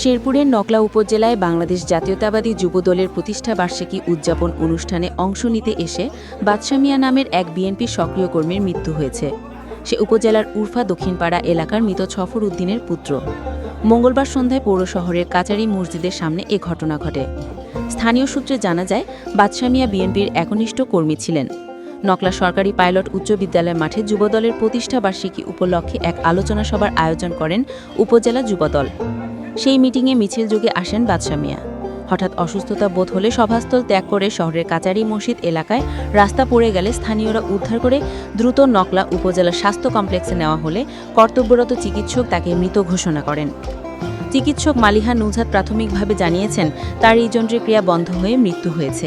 শেরপুরের নকলা উপজেলায় বাংলাদেশ জাতীয়তাবাদী যুবদলের প্রতিষ্ঠা বার্ষিকী উদযাপন অনুষ্ঠানে অংশ নিতে এসে বাদশা মিয়া নামের এক বিএনপি সক্রিয় কর্মীর মৃত্যু হয়েছে। সে উপজেলার উরফা দক্ষিণপাড়া এলাকার মৃত ছফর উদ্দিনের পুত্র। মঙ্গলবার সন্ধ্যায় পৌর শহরের কাচারি মসজিদের সামনে এ ঘটনা ঘটে। স্থানীয় সূত্রে জানা যায় বাদশা মিয়া বিএনপির একনিষ্ঠ কর্মী ছিলেন। নকলা সরকারি পাইলট উচ্চ বিদ্যালয় মাঠে যুবদলের প্রতিষ্ঠা বার্ষিকী উপলক্ষে এক আলোচনা সভার আয়োজন করেন উপজেলা যুবদল। সেই মিটিংয়ে মিছিল যোগে আসেন বাদশা মিয়া। হঠাৎ অসুস্থতা বোধ হলে সভাস্থল ত্যাগ করে শহরের কাচারি মসজিদ এলাকায় রাস্তা পড়ে গেলে স্থানীয়রা উদ্ধার করে দ্রুত নকলা উপজেলা স্বাস্থ্য কমপ্লেক্সে নেওয়া হলে কর্তব্যরত চিকিৎসক তাকে মৃত ঘোষণা করেন। চিকিৎসক মালিহা নুজহাত প্রাথমিকভাবে জানিয়েছেন, তার এই যন্ত্রের ক্রিয়া বন্ধ হয়ে মৃত্যু হয়েছে।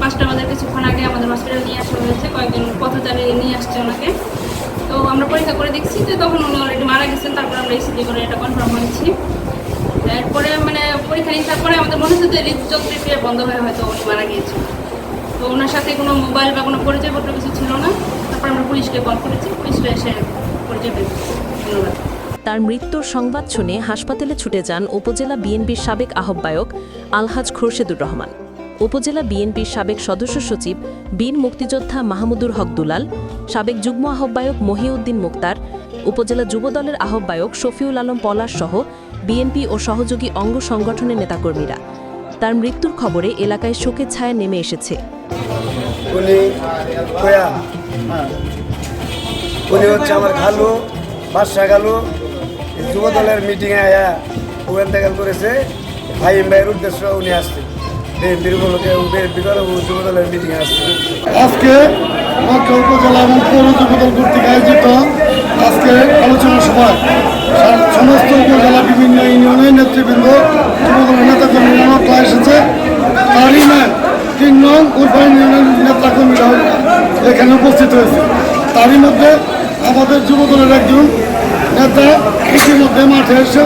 পাঁচটা আমাদের কিছুক্ষণ আগে আমাদের হসপিটাল নিয়ে আসা হয়েছে, কয়েকজন পথচারী নিয়ে আসছে ওনাকে। তো আমরা পরীক্ষা করে দেখছি যে তখন উনি অলরেডি মারা গেছেন, তারপর আমরা ইসিজি করে এটা কনফার্ম হয়েছি এরপরে মানে পরীক্ষা নিরীক্ষার পরে আমাদের মনে হচ্ছে যে হৃদযন্ত্রের বন্ধ হয়ে হয়তো উনি মারা গিয়েছিল তো ওনার সাথে কোনো মোবাইল বা কোনো পরিচয়পত্র কিছু ছিল না। তারপর আমরা পুলিশকে কল করেছি, পুলিশরা এসে পরিচয় পেয়েছি ধন্যবাদ। তার মৃত্যুর সংবাদ শুনে হাসপাতালে ছুটে যান উপজেলা বিএনপির সাবেক আহ্বায়ক আলহাজ খোরশেদুর রহমান। উপজেলা বিএনপির সাবেক সদস্য সচিব, বীর মুক্তিযোদ্ধা মাহমুদুর হক দুলাল, সাবেক যুগ্ম আহ্বায়ক মহিউদ্দিন মুক্তার, উপজেলা যুবদলের আহ্বায়ক শফিউল আলম পলাশ সহ বিএনপি ও সহযোগী অঙ্গ সংগঠনের নেতাকর্মীরা। তার মৃত্যুর খবরে এলাকায় শোকের ছায়া নেমে এসেছে। উনি হচ্ছে আমার খালু বাদশা খালু। যুব দলের মিটিংয়ে আয়া ওখান থেকে করেছে। ভাইম ভাইয়ের উদ্দেশ্য উনি আসছে আজকে নকল উপজেলা এবং পৌর যুবদল কর্তৃক আয়োজিত আজকে আলোচনা সভায় সমস্ত উপজেলা বিভিন্ন ইউনিয়নের নেতৃবৃন্দ, যুবদলের নেতাকর্মীরা নকলা এসেছে। তারই নয় তিন নং উর্ফা ইউনিয়নের নেতাকর্মীরাও এখানে উপস্থিত হয়েছে। তারই মধ্যে আমাদের যুবদলের একজন নেতা ইতিমধ্যে মাঠে এসে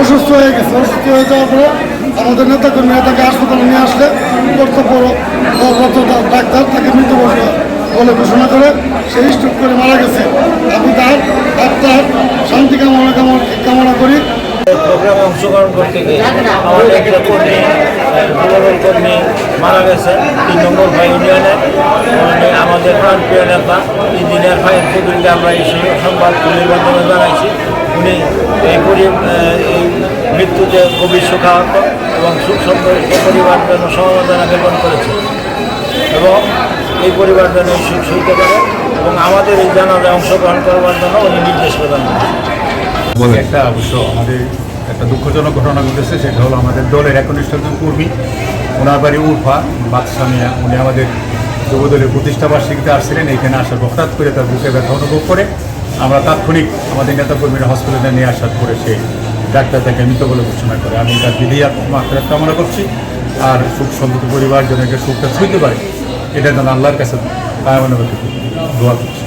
অসুস্থ হয়ে গেছে। অসুস্থ হয়ে যাওয়ার পরে আমাদের নেতাকর্মীরা তাকে হাসপাতালে নিয়ে আসলে কর্তব্যরত ডাক্তার তাকে মৃত বলে ঘোষণা করে সে স্ট্রোক করে মারা গেছে। আমি তার আত্মার শান্তি কামনা কামনা করি। প্রোগ্রামে অংশগ্রহণ করতে গিয়ে আমাদের একটা কর্মী যুবদল কর্মী মারা গেছে। তিন নম্বর ভাই ইউনিয়নের উনি আমাদের প্রাণপ্রিয় নেতা, ইঞ্জিনিয়ার ভাই আমরা এই সংবাদ মাধ্যমে জানাইছি। উনি এই মৃত্যুতে গভীর শোকাহত এবং সুখ সম্পর্ক পরিবার জন্য সমবেদনা জ্ঞাপন করেছে। এবং এই পরিবার যেন এই সুখ সইতে পারে এবং আমাদের এই জানাজায় অংশগ্রহণ করবার জন্য উনি নির্দেশ প্রদান করেছেন। একটা অবশ্য আমাদের একটা দুঃখজনক ঘটনা ঘটেছে সেটা হলো আমাদের দলের একনিষ্ঠ একজন কর্মী ওনার বাড়ি উর্ফা বাদশা মিয়া উনি আমাদের যুবদলের প্রতিষ্ঠা বার্ষিকীতে আসছিলেন এখানে আসার হঠাৎ করে তার বুকে ব্যথা অনুভব করে আমরা তাৎক্ষণিক আমাদের নেতাকর্মীরা হসপিটালে নিয়ে আসার পরে সে ডাক্তার তাকে মৃত বলে ঘোষণা করে। আমি তার বিধি মাত্রা কামনা করছি। আর সুখ সন্তত পরিবার একটা সুখটা ছুঁতে পারে, এটা যেন আল্লাহর কাছে দোয়া করছি।